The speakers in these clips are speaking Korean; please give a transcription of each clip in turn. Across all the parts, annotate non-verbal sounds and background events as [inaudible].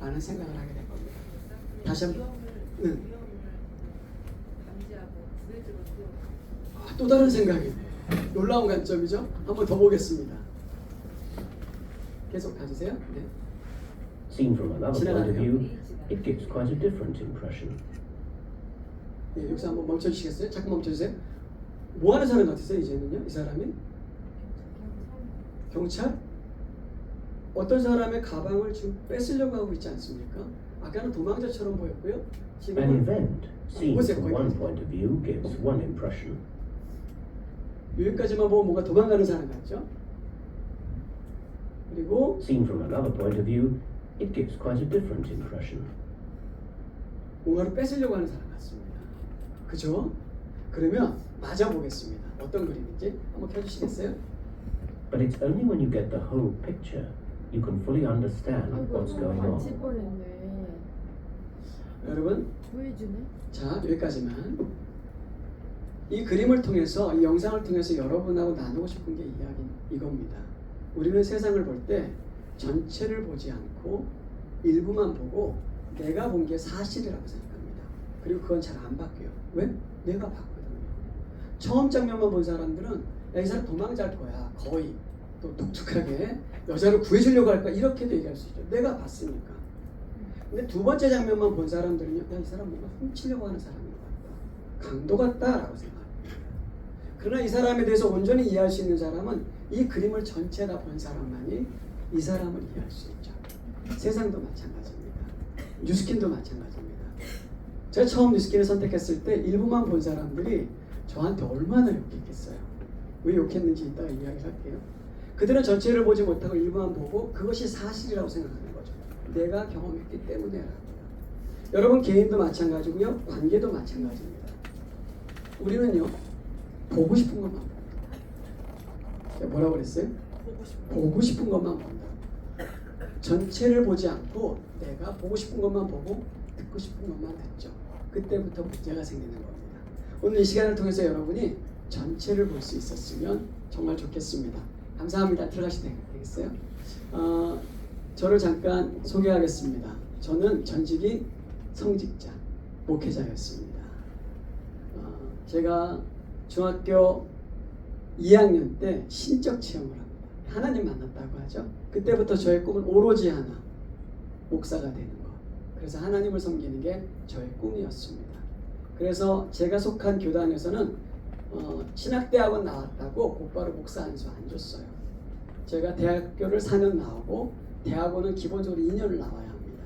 라는 생각을 하게 된 겁니다. 다시 한 번 응. 감지하고 구해주고 또 아, 또 다른 생각이네. 놀라운 관점이죠. 한번 더 보겠습니다. 계속 가주세요. 네. Seen from another point of view, it gives quite a different impression. 예, 여기서 한번 멈춰주시겠어요? 잠깐 멈춰주세요. 뭐 하는 사람 같으세요, 이제는요? 이 사람이? 경찰? 어떤 사람의 가방을 지금 뺏으려고 하고 있지 않습니까? 아까는 도망자처럼 보였고요. An 지금 event seen from one point of view gives one impression. 여기까지만 보면 뭔가 도망가는 사람 같죠? 그리고 Seen from another point of view, it gives quite a different impression. 뭔가를 뺏으려고 하는 사람 같습니다. 그죠? 그러면 맞아 보겠습니다. 어떤 그림인지 한번 켜주시겠어요? But it's only when you get the whole picture you can fully understand 아이고 what's going on. 뻔했네 여러분 자 여기까지만 이 그림을 통해서 이 영상을 통해서 여러분하고 나누고 싶은 게 이야기 이겁니다. 우리는 세상을 볼 때 전체를 보지 않고 일부만 보고 내가 본 게 사실이라고 생각합니다. 그리고 그건 잘 안 바뀌어요. 왜? 내가 봤거든요. 처음 장면만 본 사람들은 야, 이 사람 도망잘 거야. 거의 또 독특하게 여자를 구해주려고 할까 이렇게도 얘기할 수 있죠. 내가 봤으니까. 근데 두 번째 장면만 본 사람들은요, 야, 이 사람 뭔가 훔치려고 하는 사람인 것 같다. 강도 같다라고 생각합니다. 그러나 이 사람에 대해서 온전히 이해할 수 있는 사람은 이 그림을 전체 다 본 사람만이 이 사람을 이해할 수 있죠. 세상도 마찬가지입니다. 뉴스킨도 마찬가지입니다. 제가 처음 뉴스킨을 선택했을 때 일부만 본 사람들이 저한테 얼마나 욕했겠어요. 왜 욕했는지 이따가 이야기를 할게요. 그들은 전체를 보지 못하고 일부만 보고 그것이 사실이라고 생각하는 거죠. 내가 경험했기 때문에라고요. 여러분 개인도 마찬가지고요. 관계도 마찬가지입니다. 우리는요. 보고 싶은 것만 봅니다. 뭐라고 그랬어요? 보고 싶어 보고 싶은 것만 본다. 전체를 보지 않고 내가 보고 싶은 것만 보고 듣고 싶은 것만 듣죠. 그때부터 문제가 생기는 겁니다. 오늘 이 시간을 통해서 여러분이 전체를 볼 수 있었으면 정말 좋겠습니다. 감사합니다. 들어가시면 되겠어요? 어, 저를 잠깐 소개하겠습니다. 저는 전직이 성직자, 목회자였습니다. 어, 제가 중학교 2학년 때 신적 체험을 합니다. 하나님 만났다고 하죠. 그때부터 저의 꿈은 오로지 하나, 목사가 되는 것. 그래서 하나님을 섬기는 게 저의 꿈이었습니다. 그래서 제가 속한 교단에서는 어, 신학대학원 나왔다고 곧바로 목사 안수 안 줬어요. 제가 대학교를 4년 나오고 대학원은 기본적으로 2년을 나와야 합니다.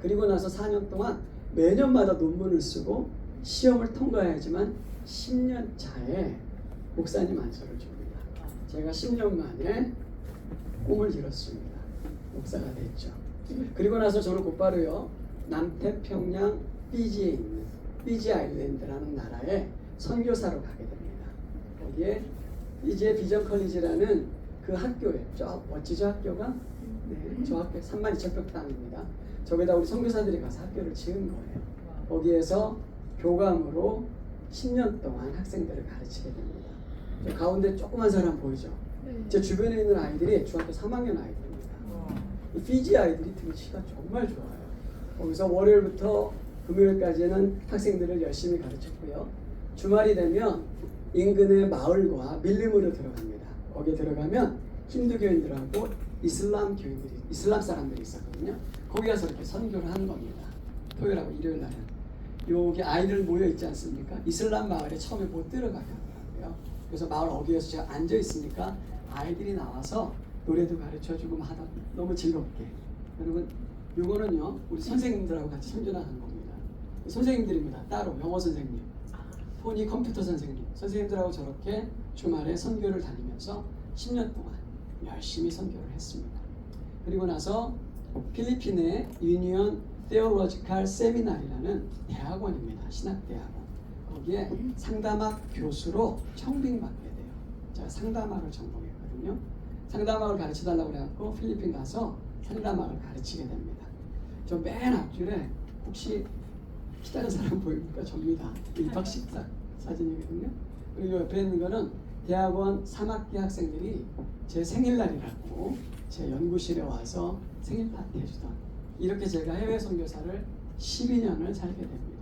그리고 나서 4년 동안 매년마다 논문을 쓰고 시험을 통과해야지만 10년 차에 목사님 안수를 줍니다. 제가 10년 만에 꿈을 이뤘습니다. 목사가 됐죠. 그리고 나서 저는 곧바로요 남태평양 피지에 있는 피지 아일랜드라는 나라에 선교사로 가게 됩니다. 거기에 피지의 비전 컬리지라는 그 학교에 저 멋지죠 학교가 네, 저 학교 3만 2천 평 땅입니다. 저기다 우리 선교사들이 가서 학교를 지은 거예요. 거기에서 교감으로 10년 동안 학생들을 가르치게 됩니다. 저 가운데 조그만 사람 보이죠? 제 주변에 있는 아이들이 중학교 3학년 아이들입니다. 이 피지 아이들이 등치가 정말 좋아요. 거기서 월요일부터 금요일까지는 학생들을 열심히 가르쳤고요. 주말이 되면 인근의 마을과 밀림으로 들어갑니다. 거기에 들어가면 힌두교인들하고 이슬람 교인들이 이슬람 사람들이 있었거든요. 거기 가서 이렇게 선교를 하는 겁니다. 토요일하고 일요일 날은 여기 아이들 모여 있지 않습니까? 이슬람 마을에 처음에 못 들어가게 하더라고요. 그래서 마을 어귀에서 제가 앉아 있으니까 아이들이 나와서 노래도 가르쳐 주고 막 하다 너무 즐겁게. 여러분 요거는요 우리 선생님들하고 같이 선전하는 겁니다. 선생님들입니다. 따로 영어 선생님, 폰이 컴퓨터 선생님, 선생님들하고 저렇게 주말에 선교를 다니면서 10년 동안 열심히 선교를 했습니다. 그리고 나서 필리핀의 유니언 테올로지칼 세미나리라는 대학원입니다. 신학대학원. 거기에 상담학 교수로 청빙받게 돼요. 제가 상담학을 전공했거든요. 상담학을 가르쳐 달라고 그래갖고 필리핀 가서 상담학을 가르치게 됩니다. 저 맨 앞줄에 혹시 키 작은 사람 보입니까? 접니다. 입학식 사, 사진이거든요. 그리고 옆에 있는 거는 대학원 3학기 학생들이 제 생일날이라고 제 연구실에 와서 생일 파티 해주던 이렇게 제가 해외 선교사를 12년을 살게 됩니다.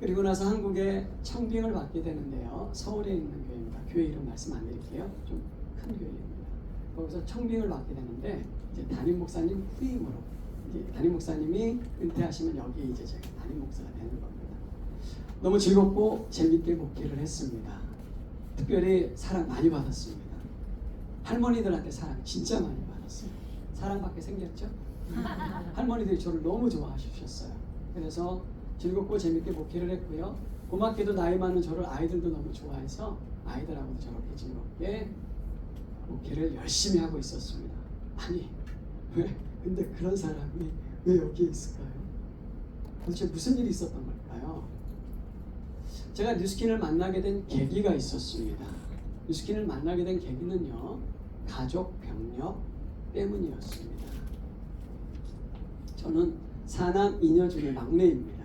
그리고 나서 한국에 청빙을 받게 되는데요. 서울에 있는 교회입니다. 교회 이름 말씀 안 드릴게요. 좀 큰 교회입니다. 거기서 청빙을 받게 되는데 이제 담임 목사님 후임으로 담임 목사님이 은퇴하시면 여기 이제 제가 담임 목사가 되는 겁니다. 너무 즐겁고 재밌게 목회를 했습니다. 특별히 사랑 많이 받았습니다. 할머니들한테 사랑 진짜 많이 받았어요. 사랑받게 생겼죠? [laughs] 할머니들이 저를 너무 좋아하셨어요. 그래서 즐겁고 재밌게 목회를 했고요. 고맙게도 나이 많은 저를 아이들도 너무 좋아해서 아이들하고도 저렇게 즐겁게 목회를 열심히 하고 있었습니다. 아니 왜 근데 그런 사람이 왜 여기에 있을까요? 도대체 무슨 일이 있었던 걸까요? 제가 뉴스킨을 만나게 된 계기가 있었습니다. 뉴스킨을 만나게 된 계기는요, 가족 병력 때문이었습니다. 저는 사남 이녀 중에 막내입니다.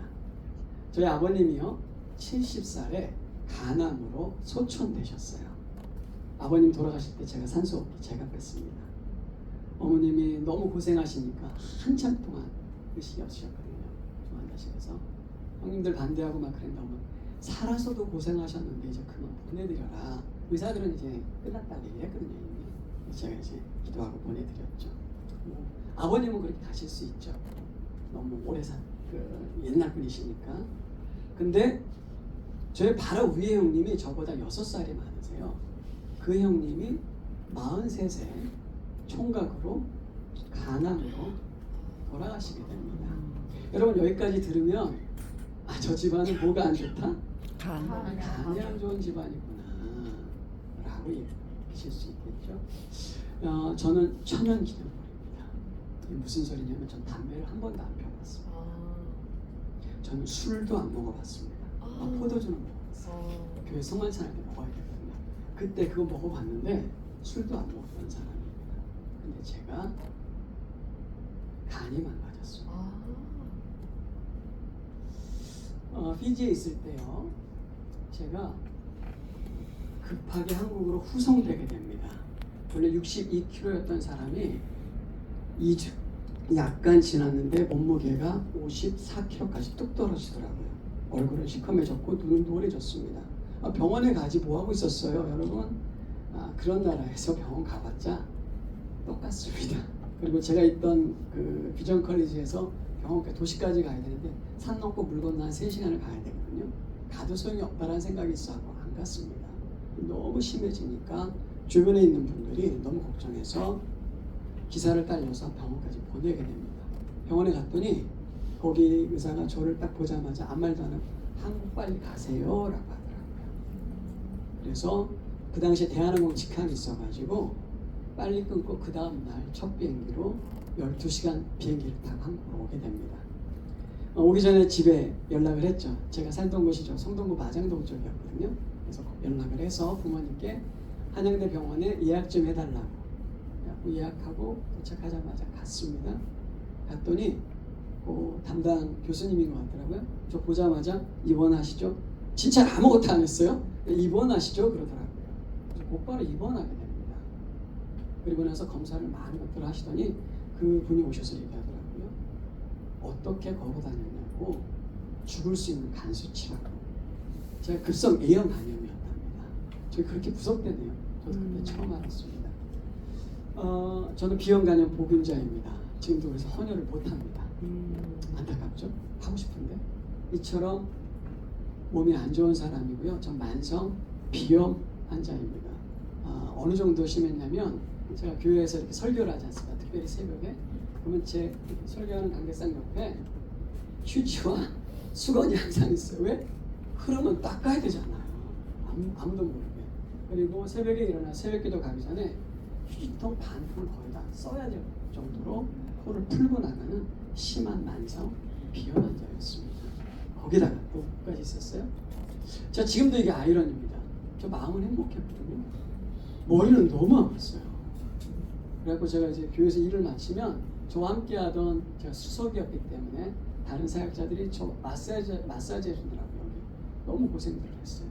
저희 아버님이요, 70살에 간암으로 소천되셨어요. 아버님 돌아가실 때 제가 산소호흡기 제가 뺐습니다. 어머님이 너무 고생하시니까 한참 동안 의식이 없으셨거든요. 중환자실에서 형님들 반대하고 막 그랬는데 살아서도 고생하셨는데 이제 그만 보내드려라. 의사들은 이제 끝났다고 얘기했거든요. 이미. 제가 이제 기도하고 보내드렸죠. 뭐, 아버님은 그렇게 가실 수 있죠. 너무 오래 산, 그 옛날 분이시니까. 근데 저희 바로 위에 형님이 저보다 6살이 많으세요. 그 형님이 43세 총각으로 간암으로 돌아가시게 됩니다. 여러분 여기까지 들으면 아 저 집안은 뭐가 안 좋다? 간. 간이 안 좋은 집안이구나 라고 얘기하실 수 있겠죠. 어, 저는 천연 기념물입니다. 이게 무슨 소리냐면 전 담배를 한 번도 안 펴봤어요. 저는 술도 안 먹어봤습니다. 아, 아. 포도주는 먹어봤어요. 교회 성만찬할 때 먹어야 되거든요. 그때 그거 먹어봤는데 술도 안 먹었던 사람입니다. 근데 제가 간이 망가졌어요. 어, 피지에 있을 때요, 제가 급하게 한국으로 후송되게 됩니다. 원래 62kg였던 사람이 2주 약간 지났는데 몸무게가 54kg까지 뚝 떨어지더라고요. 얼굴은 시커매졌고 눈은 노래졌습니다. 아, 병원에 가지 뭐 하고 있었어요, 여러분? 아, 그런 나라에서 병원 가봤자 똑같습니다. 그리고 제가 있던 그 비전 컬리지에서 병원 도시까지 가야 되는데 산 넘고 물 건너 한 3시간을 가야 되거든요. 가도 소용이 없다라는 생각이 있어서 안 갔습니다. 너무 심해지니까 주변에 있는 분들이 너무 걱정해서 기사를 딸려서 병원까지 보내게 됩니다. 병원에 갔더니 거기 의사가 저를 딱 보자마자 아무 말도 안 하고 한국 빨리 가세요라고 하더라고요. 그래서 그 당시에 대한항공 직항이 있어가지고 빨리 끊고 그 다음 날 첫 비행기로 12시간 비행기를 타고 한국으로 오게 됩니다. 어, 오기 전에 집에 연락을 했죠. 제가 살던 곳이 저 성동구 마장동 쪽이었거든요. 그래서 연락을 해서 부모님께 한양대 병원에 예약 좀 해달라고 예약하고 도착하자마자 갔습니다. 갔더니 그 담당 교수님인 것 같더라고요. 저 보자마자 입원하시죠? 진짜 아무것도 안 했어요. 입원하시죠? 그러더라고요. 그래서 곧바로 입원하게 됩니다. 그리고 나서 검사를 많은 것들을 하시더니 그 분이 오셔서 얘기하더라고요. 어떻게 걸어 다녔냐고 죽을 수 있는 간 수치라고. 제가 급성 A형 간염이었답니다. 저 그렇게 무섭대네요. 저도 그때 음. 처음 알았습니다. 어, 저는 B형 간염 보균자입니다. 지금도 그래서 헌혈을 못합니다. 안타깝죠? 하고 싶은데 이처럼 몸이 안 좋은 사람이고요. 전 만성 비염 환자입니다. 아, 어느 정도 심했냐면 제가 교회에서 이렇게 설교를 하지 않습니까? 특별히 새벽에 그러면 제 설교하는 관계상 옆에 휴지와 [laughs] 수건이 항상 있어요. 왜? 흐르면 닦아야 되잖아요. 아무, 아무도 모르게. 그리고 새벽에 일어나 새벽기도 가기 전에 휴지통 반통을 거의 다 써야 될 정도로 코를 풀고 나가는 심한 만성 비염 환자였습니다. 거기다가 또 뭐까지 있었어요? 저 지금도 이게 아이러니입니다. 저 마음은 행복했거든요. 머리는 너무 아팠어요. 그래갖고 제가 이제 교회에서 일을 마치면 저와 함께하던 제가 수석이었기 때문에 다른 사역자들이 저 마사지 마사지 해주더라고요. 너무 고생들을 했어요.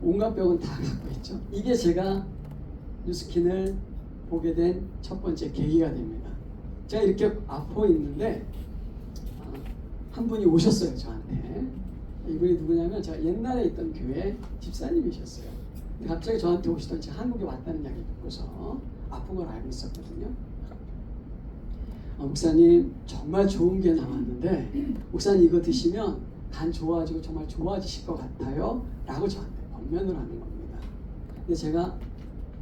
온갖 병은 다 갖고 있죠. 이게 제가 뉴스킨을 보게 된 첫 번째 계기가 됩니다. 제가 이렇게 아파 있는데 아, 한 분이 오셨어요 저한테. 이분이 누구냐면 제가 옛날에 있던 교회 집사님이셨어요. 갑자기 저한테 오시더니 제가 한국에 왔다는 이야기 듣고서 아픈 걸 알고 있었거든요. 어, 목사님 정말 좋은 게 나왔는데 목사님 이거 드시면 간 좋아지고 정말 좋아지실 것 같아요? 라고 저한테 권면을 하는 겁니다. 근데 제가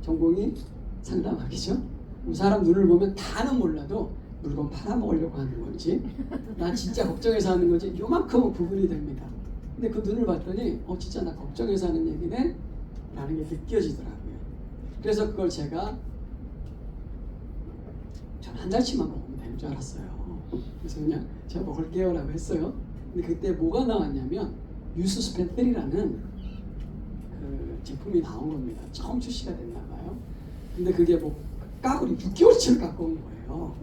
전공이 상담학이죠? 이 사람 눈을 보면 다는 몰라도 물건 팔아먹으려고 하는 건지 난 진짜 걱정해서 하는 건지 요만큼은 구분이 됩니다. 근데 그 눈을 봤더니 어 진짜 나 걱정해서 하는 얘기네? 라는 게 느껴지더라고요. 그래서 그걸 제가 전 한 달치만 먹으면 되는 줄 알았어요. 그래서 그냥 제가 먹을게요 라고 했어요. 근데 그때 뭐가 나왔냐면 유스스펜들이라는 그 제품이 나온 겁니다. 처음 출시가 됐나 봐요. 근데 그게 뭐 까구리 6개월치를 갖고 온 거예요.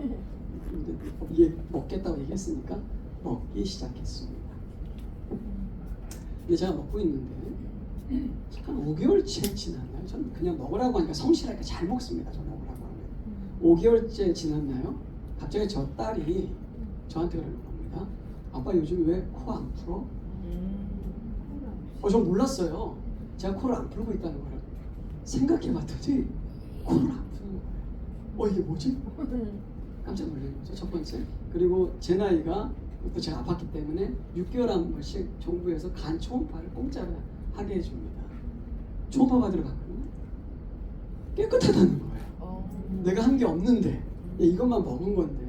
근데 이게 먹겠다고 얘기했으니까 먹기 시작했습니다. 근데 제가 먹고 있는데 한 5개월째 지났나요? 저는 그냥 먹으라고 하니까 성실하게 잘 먹습니다. 저 먹으라고 하면. 5개월째 지났나요? 갑자기 저 딸이 저한테 그러는 겁니다. 아빠 요즘 왜 코 안 풀어? 어, 전 몰랐어요. 제가 코를 안 풀고 있다는 걸 생각해봤더니 코를 안 푸는 거예요. 어 이게 뭐지? 깜짝 놀란 거죠. 첫 번째. 그리고 제 나이가 또 제가 아팠기 때문에 6개월 한 번씩 정부에서 간 초음파를 공짜로 하게 해줍니다. 초음파 받으러 갔거든요. 깨끗하다는 거예요. 어. 내가 한 게 없는데 예, 이것만 먹은 건데.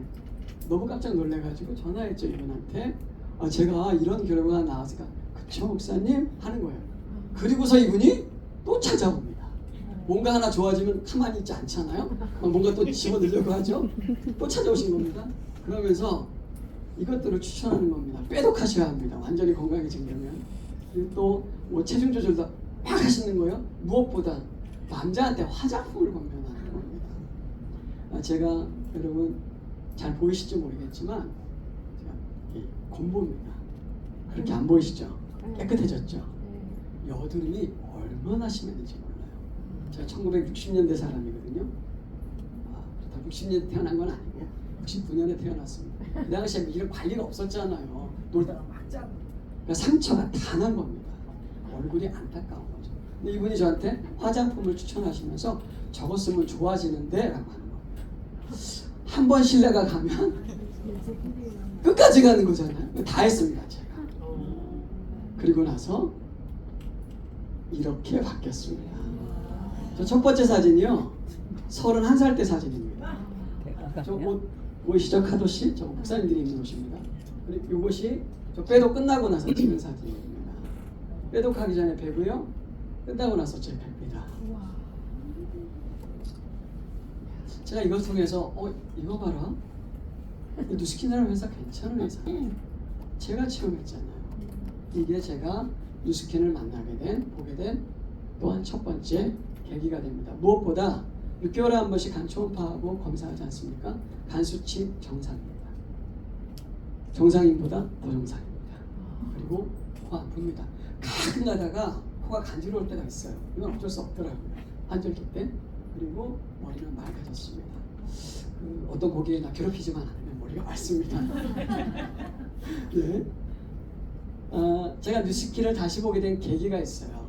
너무 깜짝 놀래가지고 전화했죠 이분한테. 아, 제가 이런 결과가 나왔으니까. 그쵸 목사님? 하는 거예요. 그리고서 이분이 또 찾아옵니다. 뭔가 하나 좋아지면 가만히 있지 않잖아요? 막 뭔가 또 집어넣으려고 하죠? 또 찾아오신 겁니다. 그러면서 이것들을 추천하는 겁니다. 빼독하셔야 합니다. 완전히 건강해지려면. 또뭐 체중 조절도 막 하시는 거예요? 무엇보다 남자한테 화장품을 아, 제가 여러분 잘 보이실지 모르겠지만 이 곰보입니다. 그렇게 안 보이시죠? 깨끗해졌죠? 여드름이 얼마나 심했는지 몰라요. 제가 1960년대 사람이거든요. 아, 그렇다고 60년대 태어난 건 아니고 69년에 태어났습니다. 그 당시에 이런 관리가 없었잖아요. 놀다가 막 짜고. 그러니까 상처가 다 난 겁니다. 얼굴이 안타까운 거죠. 근데 이분이 저한테 화장품을 추천하시면서 쓰면 좋아지는데 라고 하는. 한 번 신뢰가 가면 끝까지 가는 거잖아요. 다 했습니다, 제가. 그리고 나서 이렇게 바뀌었습니다. 저 첫 번째 사진이요. 31살 때 사진입니다. 저 옷, 보이시죠? 카도씨? 저 목사님들이 입는 옷입니다. 그리고 이것이 저 빼독 끝나고 나서 찍은 사진입니다. 빼독하기 전에 배고요. 끝나고 나서 제 배입니다. 제가 이걸 통해서 어 이거 봐라. 이 누스킨이라는 회사 괜찮은 회사예요 제가 체험했잖아요. 이게 제가 누스킨을 만나게 된 보게 된 또한 첫 번째 계기가 됩니다. 무엇보다 6개월에 한 번씩 간 초음파하고 검사하지 않습니까? 간 수치 정상입니다. 정상인보다 더 정상입니다. 그리고 코 아픕니다. 가끔 가다가 코가 간지러울 때가 있어요. 이건 어쩔 수 없더라고요. 환절기 때 그리고 머리는 맑아졌습니다. 그 어떤 고객이나 괴롭히지만 않으면 머리가 맑습니다. [laughs] 네. 아, 제가 뉴스키를 다시 보게 된 계기가 있어요.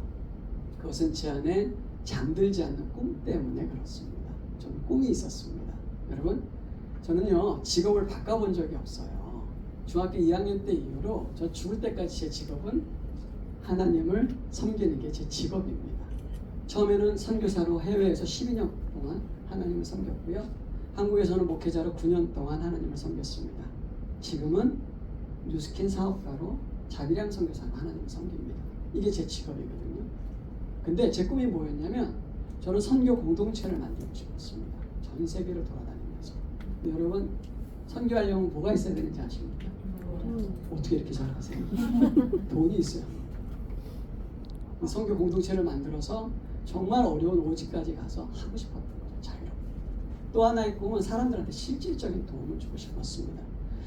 그것은 제 안에 잠들지 않는 꿈 때문에 그렇습니다. 저는 꿈이 있었습니다. 여러분, 저는요 직업을 바꿔본 적이 없어요. 중학교 2학년 때 이후로 저 죽을 때까지 제 직업은 하나님을 섬기는 게 제 직업입니다. 처음에는 선교사로 해외에서 12년 동안 하나님을 섬겼고요. 한국에서는 목회자로 9년 동안 하나님을 섬겼습니다. 지금은 뉴스킨 사업가로 자비량 선교사로 하나님을 섬깁니다. 이게 제 직업이거든요. 근데 제 꿈이 뭐였냐면 저는 선교 공동체를 만들고 싶었습니다. 전 세계를 돌아다니면서. 여러분 선교하려면 뭐가 있어야 되는지 아십니까? 어떻게 이렇게 잘 아세요? 돈이 있어요. 선교 공동체를 만들어서 정말 어려운 오지까지 가서 하고 싶었던 거죠. 자유롭게. 또 하나의 꿈은 사람들한테 실질적인 도움을 주고 싶었습니다.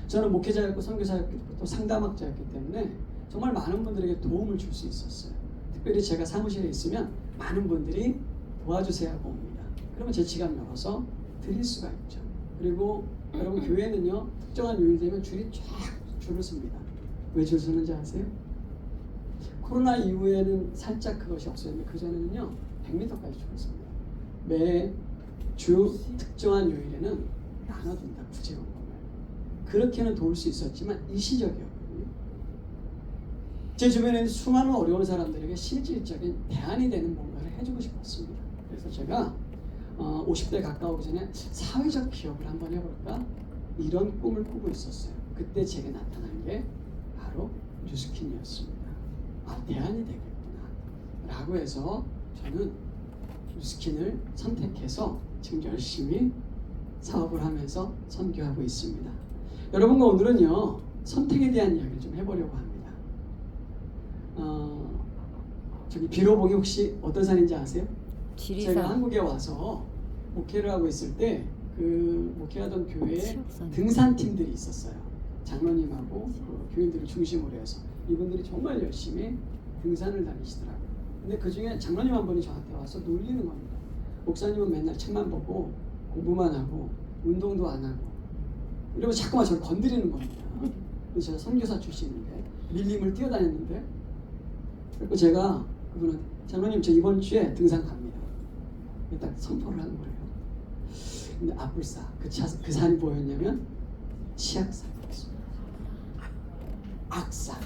저는 목회자였고 선교사였고 또 상담학자였기 때문에 정말 많은 분들에게 도움을 줄 수 있었어요. 특별히 제가 사무실에 있으면 많은 분들이 도와주세요 하고 옵니다. 그러면 제 지갑 열어서 드릴 수가 있죠. 그리고 여러분 교회는요 특정한 요일 되면 줄이 쫙 줄을 섭니다. 왜 줄 서는지 아세요? 코로나 이후에는 살짝 그것이 없었는데 그 전에는요 100m까지 줄을 섭니다. 매주 특정한 요일에는 나눠준다 구제원금을. 그렇게는 도울 수 있었지만 일시적이었거든요. 제 주변에 있는 수많은 어려운 사람들에게 실질적인 대안이 되는 뭔가를 해주고 싶었습니다. 그래서 제가 어, 50대 가까우기 전에 사회적 기업을 한번 해볼까 이런 꿈을 꾸고 있었어요. 그때 제게 나타난 게 바로 뉴스킨이었습니다. 아 대안이 되겠구나 라고 해서 저는 뉴스킨을 선택해서 지금 열심히 사업을 하면서 선교하고 있습니다. 여러분과 오늘은요 선택에 대한 이야기를 좀 해보려고 합니다. 어, 저기 비로봉이 혹시 어떤 산인지 아세요? 제가 지리산 한국에 와서 목회를 하고 있을 때 그 목회하던 교회에 치역산. 등산 팀들이 있었어요. 장로님하고 그 교인들을 중심으로 해서 이분들이 정말 열심히 등산을 다니시더라고요. 근데 그 중에 장로님 한 분이 저한테 와서 놀리는 겁니다. 목사님은 맨날 책만 보고 공부만 하고 운동도 안 하고 이러면 자꾸만 저를 건드리는 겁니다. 근데 제가 선교사 출신인데 밀림을 뛰어다녔는데 그리고 제가 그분은 장로님 저 이번 주에 등산 갑니다. 딱 선포를 한 거예요. 근데 아뿔싸 그, 차, 그 산이 뭐였냐면 치악산이었습니다. 악산.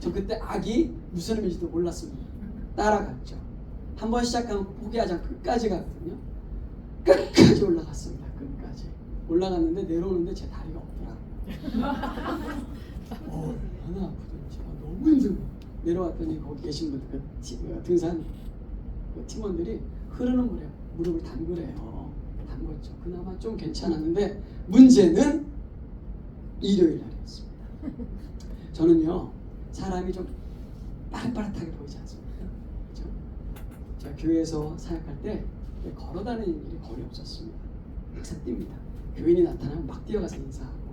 저 그때 악이 무슨 의미인지도 몰랐습니다. 따라갔죠. 한 번 시작하면 포기하지 않고 끝까지 가거든요. 끝까지 올라갔습니다. 끝까지. 올라갔는데 내려오는데 제 다리가 없더라고요. [laughs] 어, 얼마나 아프던지 아, 너무 힘들고 내려왔더니 거기 계신 분들 그 티- 그 등산 그 팀원들이 흐르는 물에 무릎을 담그래요. 담궜죠. 그나마 좀 괜찮았는데 문제는 일요일 날이었습니다. 저는요 사람이 좀 빠릿빠릿하게 보이지 않습니까? 제가 교회에서 사역할 때 걸어다니는 일이 거의 없었습니다. 항상 뜁니다. 교인이 나타나면 막 뛰어가서 인사하고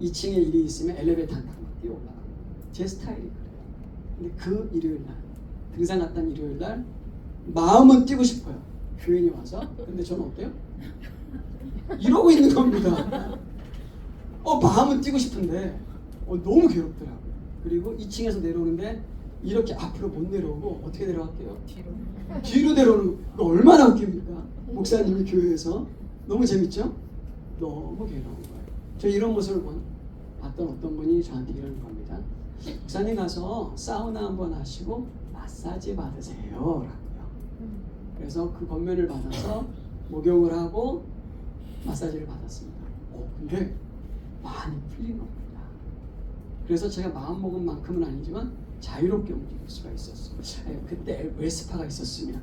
2층에 일이 있으면 엘리베이터 안 타고 막 뛰어 올라가고 제 스타일이 그래요. 근데 그 일요일 날 등산 갔던 일요일 날 마음은 뛰고 싶어요. 교인이 와서 근데 저는 어때요? 이러고 있는 겁니다. 어 마음은 뛰고 싶은데 어, 너무 괴롭더라고요. 그리고 2층에서 내려오는데 이렇게 앞으로 못 내려오고 어떻게 내려갈게요? 뒤로. 뒤로 내려오는 거 얼마나 웃깁니까? 목사님이 교회에서 너무 재밌죠? 너무 괴로운 거예요. 저 이런 모습을 본, 봤던 어떤 분이 저한테 이러는 겁니다. 목사님 가서 사우나 한번 하시고 마사지 받으세요. 라고요. 그래서 그 권면을 받아서 목욕을 하고 마사지를 받았습니다. 오, 근데 많이 풀린 겁니다. 그래서 제가 마음 먹은 만큼은 아니지만 자유롭게 움직일 수가 있었어요. 그때 웨스파가 있었으면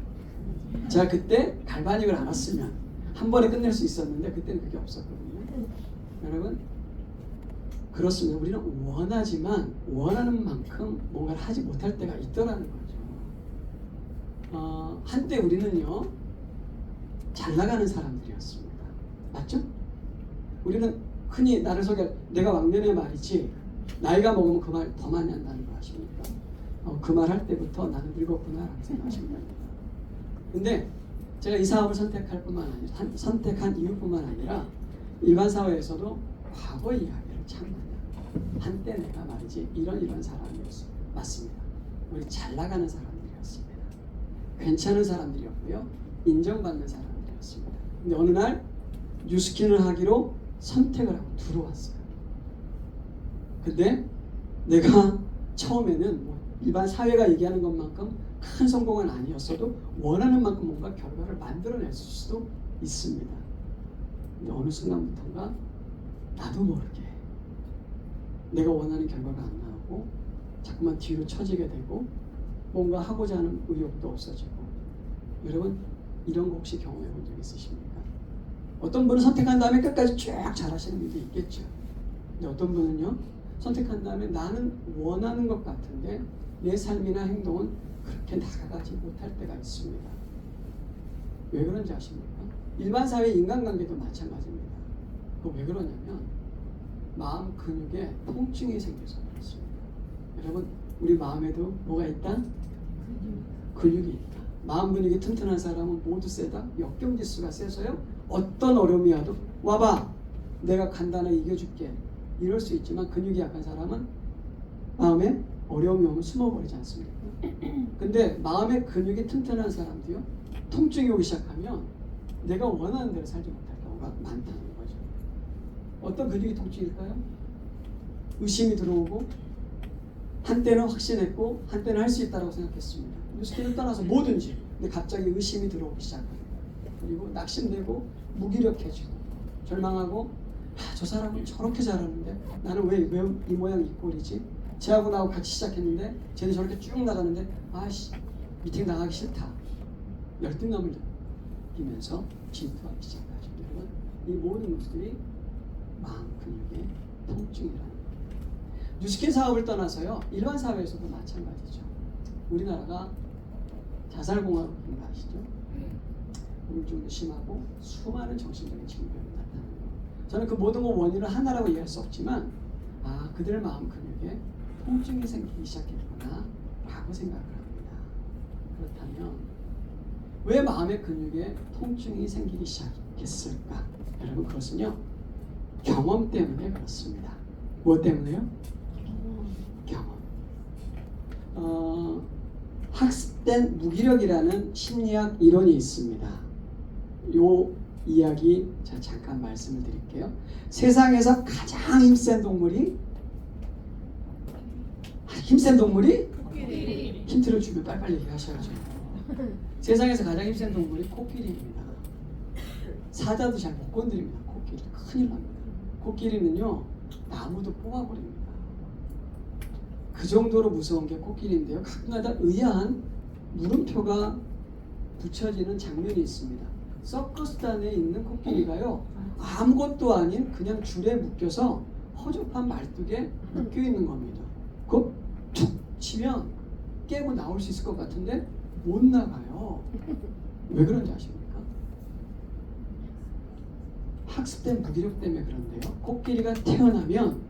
제가 그때 갈바닉을 안 왔으면 한 번에 끝낼 수 있었는데 그때는 그게 없었거든요. 여러분 그렇습니다. 우리는 원하지만 원하는 만큼 뭔가를 하지 못할 때가 있더라는 거죠. 어, 한때 우리는요 잘 나가는 사람들이었습니다. 맞죠? 우리는 흔히 나를 소개 내가 왕년의 말이지 나이가 먹으면 그 말 더 많이 한다는 거 아십니까? 어, 그 말 할 때부터 나는 늙었구나라고 생각하시면 됩니다. 근데 제가 이 사업을 선택할 뿐만 아니라 한- 선택한 이유뿐만 아니라 일반 사회에서도 과거 이야기를 참 많이. 한때 내가 말이지 이런 이런 사람이었어. 맞습니다. 우리 잘 나가는 사람들이었습니다. 괜찮은 사람들이었고요. 인정받는 사람들이었습니다. 근데 어느 날 뉴스킨을 하기로 선택을 하고 들어왔어요. 근데 내가 처음에는 뭐 일반 사회가 얘기하는 것만큼 큰 성공은 아니었어도 원하는 만큼 뭔가 결과를 만들어낼 수도 있습니다. 근데 어느 순간부터인가 나도 모르게 내가 원하는 결과가 안 나오고 자꾸만 뒤로 처지게 되고 뭔가 하고자 하는 의욕도 없어지고 여러분 이런 거 혹시 경험해 본 적 있으십니까? 어떤 분은 선택한 다음에 끝까지 쭉 잘하시는 분도 있겠죠. 근데 어떤 분은요 선택한 다음에 나는 원하는 것 같은데 내 삶이나 행동은 그렇게 나아가지 못할 때가 있습니다. 왜 그런지 아십니까? 일반 사회 인간관계도 마찬가지입니다. 그왜 그러냐면 마음 근육에 통증이 생겨서 그렇습니다. 여러분 우리 마음에도 뭐가 있다? 근육이 있다. 마음 근육이 튼튼한 사람은 모두 세다. 역경지수가 세서요 어떤 어려움이 와도 와봐 내가 간단하게 이겨줄게 이럴 수 있지만 근육이 약한 사람은 마음에 어려움이 오면 숨어버리지 않습니까? [clears throat] 근데 마음의 근육이 튼튼한 사람도요 통증이 오기 시작하면 내가 원하는 대로 살지 못할 경우가 많다는 거죠. 어떤 근육이 통증일까요? 의심이 들어오고 한때는 확신했고 한때는 할 수 있다고 생각했습니다. 뉴스키를 떠나서 뭐든지 근데 갑자기 의심이 들어오기 시작합니다. 그리고 낙심되고 무기력해지고 절망하고 아, 저 사람은 저렇게 잘하는데 나는 왜이 모양 이 꼴이지? 쟤하고 나하고 같이 시작했는데 쟤는 저렇게 쭉 나가는데 아씨 미팅 나가기 싫다. 열등감을 느끼면서 질투하기 시작하죠. 여러분 이 모든 것들이 마음 근육의 통증이라는 거예요. 뉴스킨 사업을 떠나서요 일반 사회에서도 마찬가지죠. 우리나라가 자살공화국 인 거 아시죠? 우울증도 심하고 수많은 정신적인 질병이 나타나는 거. 저는 그 모든 거 원인을 하나라고 이해할 수 없지만 아 그들의 마음 근육에 통증이 생기기 시작했구나 라고 생각을 합니다. 그렇다면 왜 마음의 근육에 통증이 생기기 시작했을까? 여러분 그것은요 경험 때문에 그렇습니다. 무엇 때문에요? 경험. 어, 학습된 무기력이라는 심리학 이론이 있습니다. 요 이야기 제가 잠깐 말씀을 드릴게요. 세상에서 가장 힘센 동물이 아, 힘센 동물이 코끼리. 힌트를 주면 빨리빨리 얘기하셔야죠. [laughs] 세상에서 가장 힘센 동물이 코끼리입니다. 사자도 잘 못 건드립니다. 코끼리 큰일 납니다. 코끼리는요 나무도 뽑아버립니다. 그 정도로 무서운 게 코끼리인데요. 가끔가다 의아한 물음표가 붙여지는 장면이 있습니다. 서커스단에 있는 코끼리가요 아무것도 아닌 그냥 줄에 묶여서 허접한 말뚝에 묶여 있는 겁니다. 툭 치면 깨고 나올 수 있을 것 같은데 못 나가요. [laughs] 왜 그런지 아십니까? 학습된 무기력 때문에 그런데요. 코끼리가 태어나면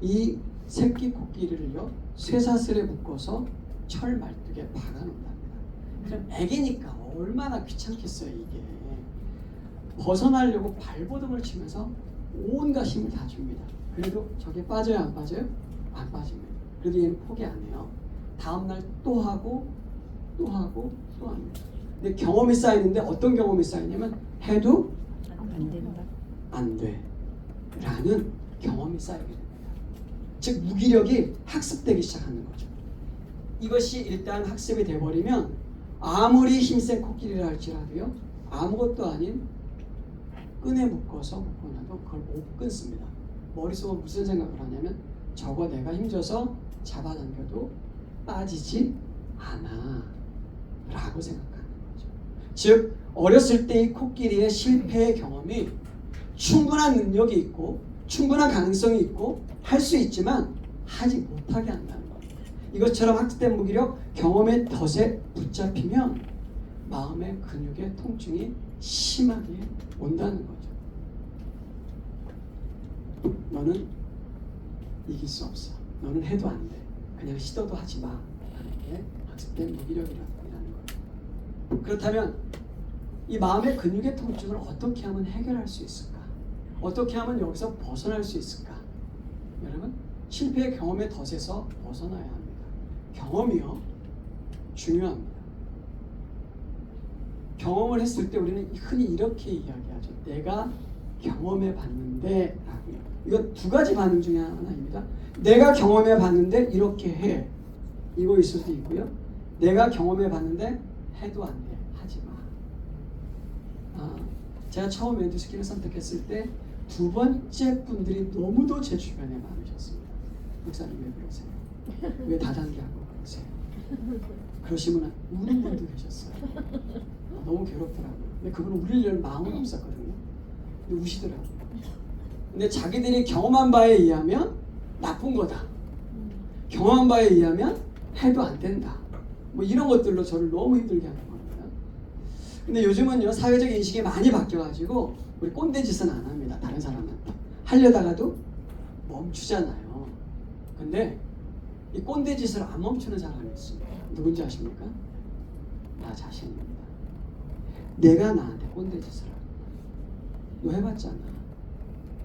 이 새끼 코끼리를요 쇠사슬에 묶어서 철 말뚝에 박아놓는답니다. 그럼 애기니까 얼마나 귀찮겠어요 이게. 벗어나려고 발버둥을 치면서 온갖 힘을 다 줍니다. 그래도 저게 빠져요 안 빠져요? 안 빠집니다. 그래도 얘는 포기 안 해요. 다음날 또 하고 또 하고 또 합니다. 근데 경험이 쌓이는데 어떤 경험이 쌓이냐면 해도 안 된다. 안 돼. 라는 경험이 쌓이게 됩니다. 즉, 무기력이 학습되기 시작하는 거죠. 이것이 일단 학습이 돼버리면 아무리 힘센 코끼리라 할지라도요, 아무것도 아닌 끈에 묶어서 묶어놔도 그걸 못 끊습니다. 머릿속은 무슨 생각을 하냐면 저거 내가 힘줘서 잡아당겨도 빠지지 않아. 라고 생각하는 거죠. 즉, 어렸을 때의 코끼리의 실패의 경험이 충분한 능력이 있고 충분한 가능성이 있고 할 수 있지만 하지 못하게 한다는 겁니다. 이것처럼 학습된 무기력 경험의 덫에 붙잡히면 마음의 근육의 통증이 심하게 온다는 거죠. 너는 이길 수 없어. 너는 해도 안 돼. 그냥 시도도 하지 마. 하는 게 학습된 무기력이라는 거예요. 그렇다면 이 마음의 근육의 통증을 어떻게 하면 해결할 수 있을까? 어떻게 하면 여기서 벗어날 수 있을까? 여러분, 실패의 경험의 덫에서 벗어나야 합니다. 경험이요, 중요합니다. 경험을 했을 때 우리는 흔히 이렇게 이야기하죠. 내가 경험해 봤는데. 이건 두 가지 반응 중에 하나입니다. 내가 경험해 봤는데 이렇게 해. 이거 있을 수도 있고요. 내가 경험해 봤는데 해도 안 돼. 하지 마. 아, 제가 처음에 뉴스키를 선택했을 때 두 번째 분들이 너무도 제 주변에 많으셨습니다. 목사님 왜 그러세요? 왜 다단계하고 그러세요? 그러시면 우는 분도 계셨어요. 아, 너무 괴롭더라고요. 근데 그분은 울릴 마음은 없었거든요. 근데 우시더라고요. 근데 자기들이 경험한 바에 의하면 나쁜 거다. 경험한 바에 의하면 해도 안 된다. 뭐 이런 것들로 저를 너무 힘들게 하는 겁니다. 근데 요즘은요 사회적 인식이 많이 바뀌어가지고 우리 꼰대 짓은 안 합니다. 다른 사람한테 하려다가도 멈추잖아요. 근데 이 꼰대 짓을 안 멈추는 사람이 있습니다. 누군지 아십니까? 나 자신입니다. 내가 나한테 꼰대 짓을 합니다. 너 해봤잖아.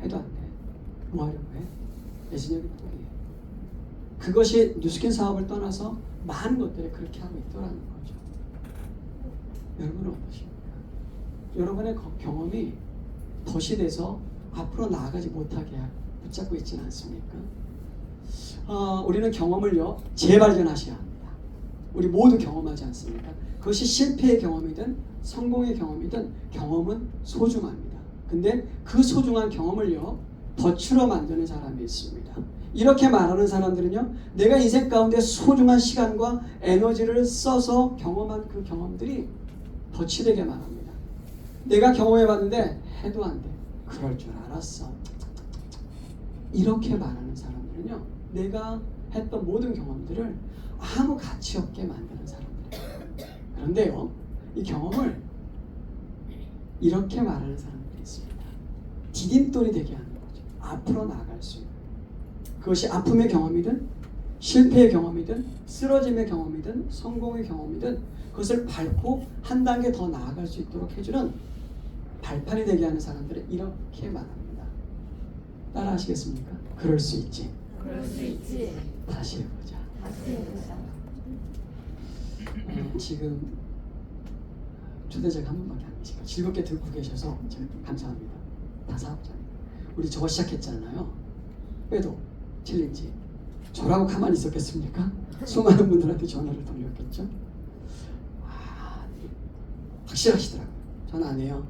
해도 안 돼. 뭐 하려고 해? 내신력이 포기해. 그것이 뉴스킨 사업을 떠나서 많은 것들이 그렇게 하고 있더라는 거죠. 여러분은 어떠십니까? 여러분의 거- 경험이 덫이 돼서 앞으로 나아가지 못하게 붙잡고 있지는 않습니까? 어, 우리는 경험을요 재발견하셔야 합니다. 우리 모두 경험하지 않습니까? 그것이 실패의 경험이든 성공의 경험이든 경험은 소중합니다. 근데 그 소중한 경험을요 덫으로 만드는 사람이 있습니다. 이렇게 말하는 사람들은요 내가 인생 가운데 소중한 시간과 에너지를 써서 경험한 그 경험들이 덫이 되게 말합니다. 내가 경험해봤는데 해도 안 돼. 그럴 줄 알았어. 이렇게 말하는 사람들은요, 내가 했던 모든 경험들을 아무 가치 없게 만드는 사람들이에요. 그런데요, 이 경험을 이렇게 말하는 사람들이 있습니다. 디딤돌이 되게 하는 거죠. 앞으로 나아갈 수 있는. 그것이 아픔의 경험이든 실패의 경험이든 쓰러짐의 경험이든 성공의 경험이든 그것을 밟고 한 단계 더 나아갈 수 있도록 해주는 발판이 되게 하는 사람들은 이렇게 말합니다. 따라 하시겠습니까? 그럴 수 있지. 그럴 수 있지. 다시 해보자. 다시 해보자. 어, 지금 초대자가 한 분밖에 즐겁게 듣고 계셔서 감사합니다. 다 사업자님. 우리 저거 시작했잖아요. 왜도 챌린지. 저라고 가만히 있었겠습니까? [laughs] 수많은 분들한테 전화를 돌렸겠죠. 아, 확실하시더라고요. 전 안 해요.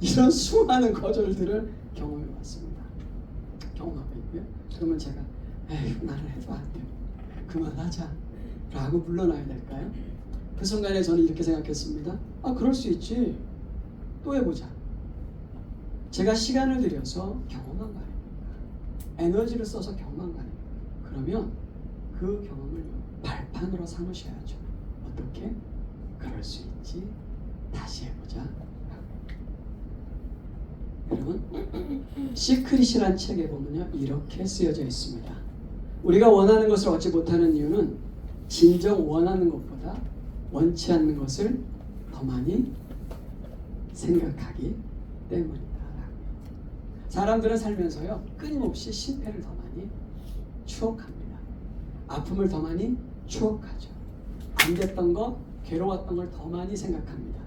이런 수많은 거절들을 경험해 왔습니다. 경험하고 있고요. 그러면 제가 에휴 나를 해도 안 돼. 그만하자. 라고 물러나야 될까요? 그 순간에 저는 이렇게 생각했습니다. 아 그럴 수 있지. 또 해보자. 제가 시간을 들여서 경험한 거 아닙니까? 에너지를 써서 경험한 거 아닙니까? 그러면 그 경험을 발판으로 삼으셔야죠. 어떻게? 그럴 수 있지. 다시 해보자. 여러분, 시크릿이란 책에 보면요 이렇게 쓰여져 있습니다. 우리가 원하는 것을 얻지 못하는 이유는 진정 원하는 것보다 원치 않는 것을 더 많이 생각하기 때문이다. 사람들은 살면서요 끊임없이 실패를 더 많이 추억합니다. 아픔을 더 많이 추억하죠. 안 됐던 거, 괴로웠던 걸 더 많이 생각합니다.